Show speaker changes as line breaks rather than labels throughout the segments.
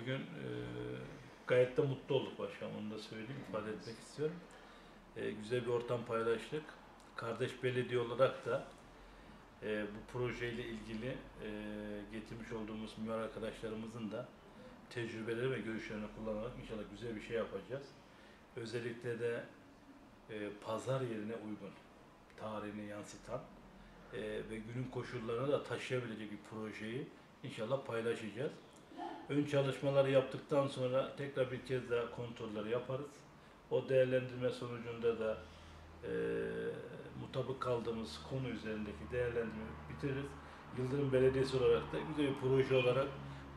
Bugün e, gayet de mutlu olduk başkanım. Onu da söyleyeyim, ifade etmek istiyorum. E, güzel bir ortam paylaştık. Kardeş belediye olarak da e, bu projeyle ilgili e, getirmiş olduğumuz mimar arkadaşlarımızın da tecrübeleri ve görüşlerini kullanarak inşallah güzel bir şey yapacağız. Özellikle de e, pazar yerine uygun, tarihini yansıtan e, ve günün koşullarına da taşıyabilecek bir projeyi inşallah paylaşacağız. Ön çalışmaları yaptıktan sonra tekrar bir kez daha kontrolleri yaparız. O değerlendirme sonucunda da e, mutabık kaldığımız konu üzerindeki değerlendirmeyi bitiririz. Yıldırım Belediyesi olarak da güzel bir proje olarak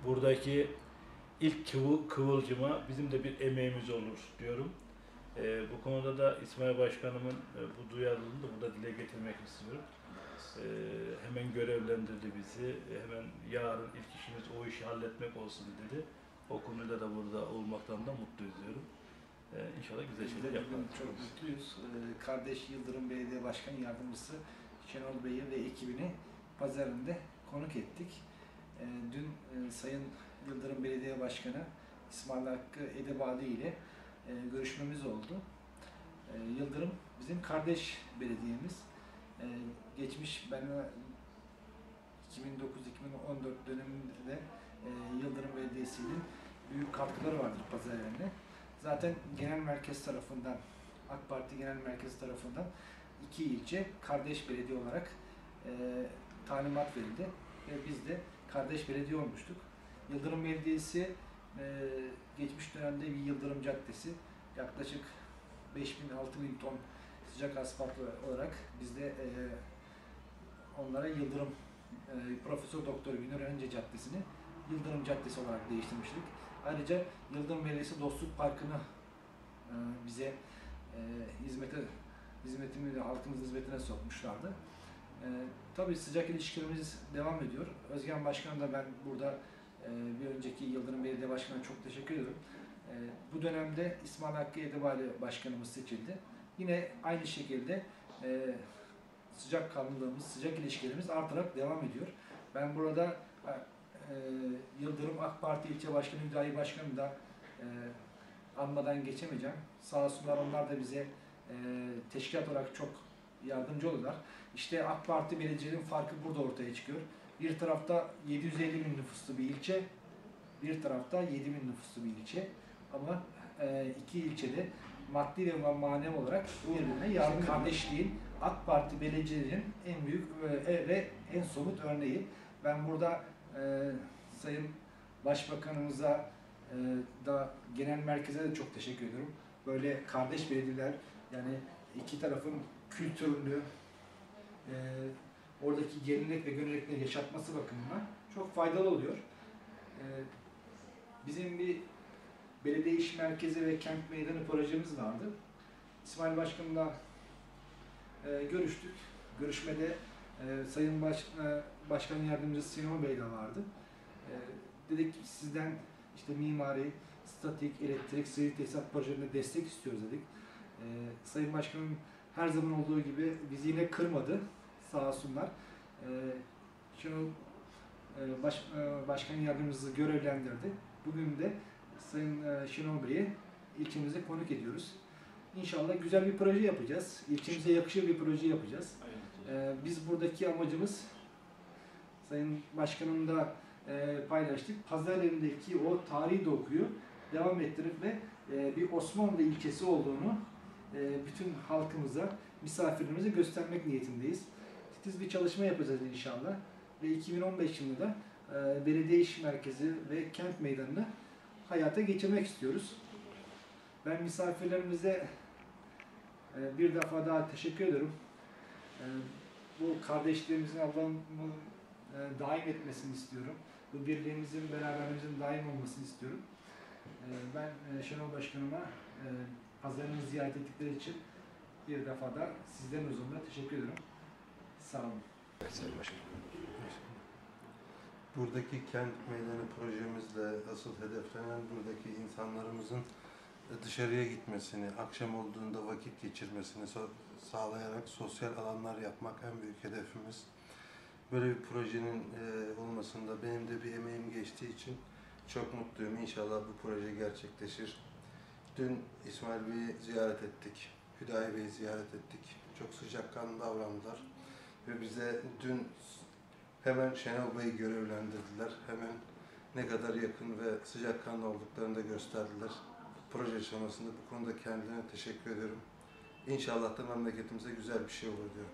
buradaki ilk kıvı, kıvılcıma bizim de bir emeğimiz olur diyorum. E, bu konuda da İsmail Başkanımın e, bu duyarlılığını da burada dile getirmek istiyorum. E, hemen görevlendirdi bizi. Hemen yarın ilk işimiz o işi halletmek olsun dedi. O konuda da burada olmaktan da mutluyuz diyorum. E, inşallah güzel şeyler yaparız.
çok mutluyuz. Ee, Kardeş Yıldırım Belediye Başkan Yardımcısı Şenol Bey'i ve ekibini pazarında konuk ettik. Ee, Dün e, Sayın Yıldırım Belediye Başkanı İsmail Hakkı Edebadi ile e, görüşmemiz oldu. Ee, Yıldırım bizim kardeş belediyemiz. Ee, Geçmiş ben 2009-2014 döneminde de e, Yıldırım Belediyesi'nin büyük katkıları vardır pazarlarına. Zaten genel merkez tarafından, AK Parti genel merkez tarafından iki ilçe kardeş belediye olarak e, talimat verildi ve biz de kardeş belediye olmuştuk. Yıldırım Belediyesi e, geçmiş dönemde bir Yıldırım Caddesi yaklaşık 5000-6000 ton sıcak asfalt olarak biz de e, onlara Yıldırım e, Profesör Doktor Günür Önce Caddesi'ni Yıldırım Caddesi olarak değiştirmiştik. Ayrıca Yıldırım Belediyesi Dostluk Parkı'nı e, bize hizmete hizmetimi de halkımızın hizmetine sokmuşlardı. Tabii sıcak ilişkilerimiz devam ediyor. Özgen Başkan da ben burada bir önceki Yıldırım Belediye Başkanı'na çok teşekkür ediyorum. E, bu dönemde İsmail Hakkı Edebali Başkanımız seçildi. Yine aynı şekilde e, sıcak kanlılığımız, sıcak ilişkilerimiz artarak devam ediyor. Ben burada e, Yıldırım AK Parti İlçe Başkanı Hüdayi Başkanı da e, anmadan geçemeyeceğim. Sağ olsunlar onlar da bize e, teşkilat olarak çok yardımcı oldular. İşte AK Parti belediyelerin farkı burada ortaya çıkıyor. Bir tarafta 750 bin nüfuslu bir ilçe, bir tarafta 7 bin nüfuslu bir ilçe. Ama e, iki ilçede maddi ve manevi olarak birbirine yardım kardeşliğin AK Parti belediyelerinin en büyük e, ve en somut örneği. Ben burada e, Sayın Başbakanımıza e, da genel merkeze de çok teşekkür ediyorum. Böyle kardeş belediyeler yani iki tarafın kültürünü, e, oradaki gelenek ve görenekleri yaşatması bakımından çok faydalı oluyor. E, bizim bir belediye iş merkezi ve kent meydanı projemiz vardı. İsmail Başkan'la e, görüştük. Görüşmede e, Sayın Baş, e, Başkan Yardımcısı Sinan Bey de vardı. E, dedik sizden işte mimari, statik, elektrik, sivil tesisat projelerine destek istiyoruz dedik. E, Sayın Başkanım her zaman olduğu gibi bizi yine kırmadı. Sağ olsunlar. E, şunu e, baş, e, Başkan Yardımcısı görevlendirdi. Bugün de Sayın e, Bey'i ilçemize konuk ediyoruz. İnşallah güzel bir proje yapacağız. İlçemize yakışır bir proje yapacağız. Ee, biz buradaki amacımız Sayın Başkanım da e, paylaştık. Pazar yerindeki o tarihi dokuyu devam ettirip ve e, bir Osmanlı ilçesi olduğunu e, bütün halkımıza, misafirlerimize göstermek niyetindeyiz. Titiz bir çalışma yapacağız inşallah. Ve 2015 yılında da e, belediye iş merkezi ve kent meydanını hayata geçirmek istiyoruz. Ben misafirlerimize e, bir defa daha teşekkür ediyorum. E, bu kardeşliğimizin Allah'ın e, daim etmesini istiyorum. Bu birliğimizin, beraberliğimizin daim olmasını istiyorum. E, ben e, Şenol Başkanıma e, pazarını ziyaret ettikleri için bir defa da sizlerin huzurunda teşekkür ediyorum. Sağ olun.
Sayın Başkanım. Buradaki kent meydanı projemizle asıl hedeflenen buradaki insanlarımızın dışarıya gitmesini, akşam olduğunda vakit geçirmesini so- sağlayarak sosyal alanlar yapmak en büyük hedefimiz. Böyle bir projenin e, olmasında benim de bir emeğim geçtiği için Çok mutluyum. İnşallah bu proje gerçekleşir. Dün İsmail Bey'i ziyaret ettik. Hüdayi Bey'i ziyaret ettik. Çok sıcakkanlı davrandılar. Ve bize dün hemen Şenol Bey'i görevlendirdiler. Hemen ne kadar yakın ve sıcakkanlı olduklarını da gösterdiler. Proje aşamasında bu konuda kendilerine teşekkür ediyorum. İnşallah da memleketimize güzel bir şey olur diyorum.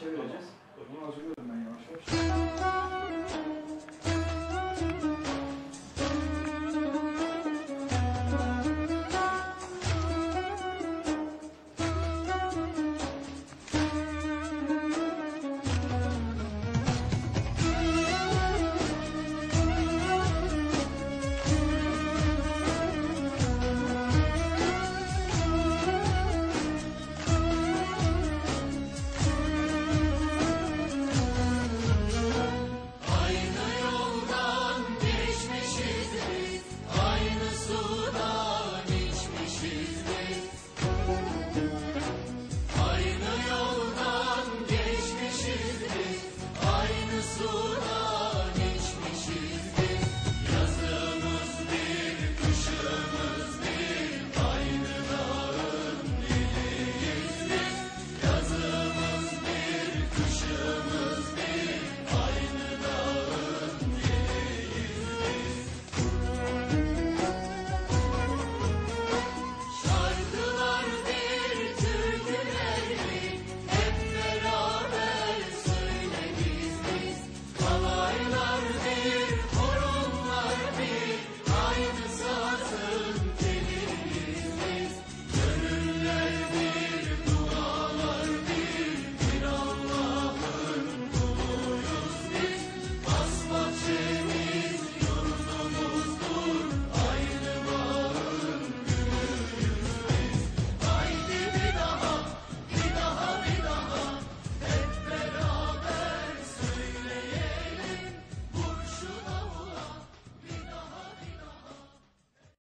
Çevireceğiz. Bunu hazırlıyorum ben yavaş yavaş.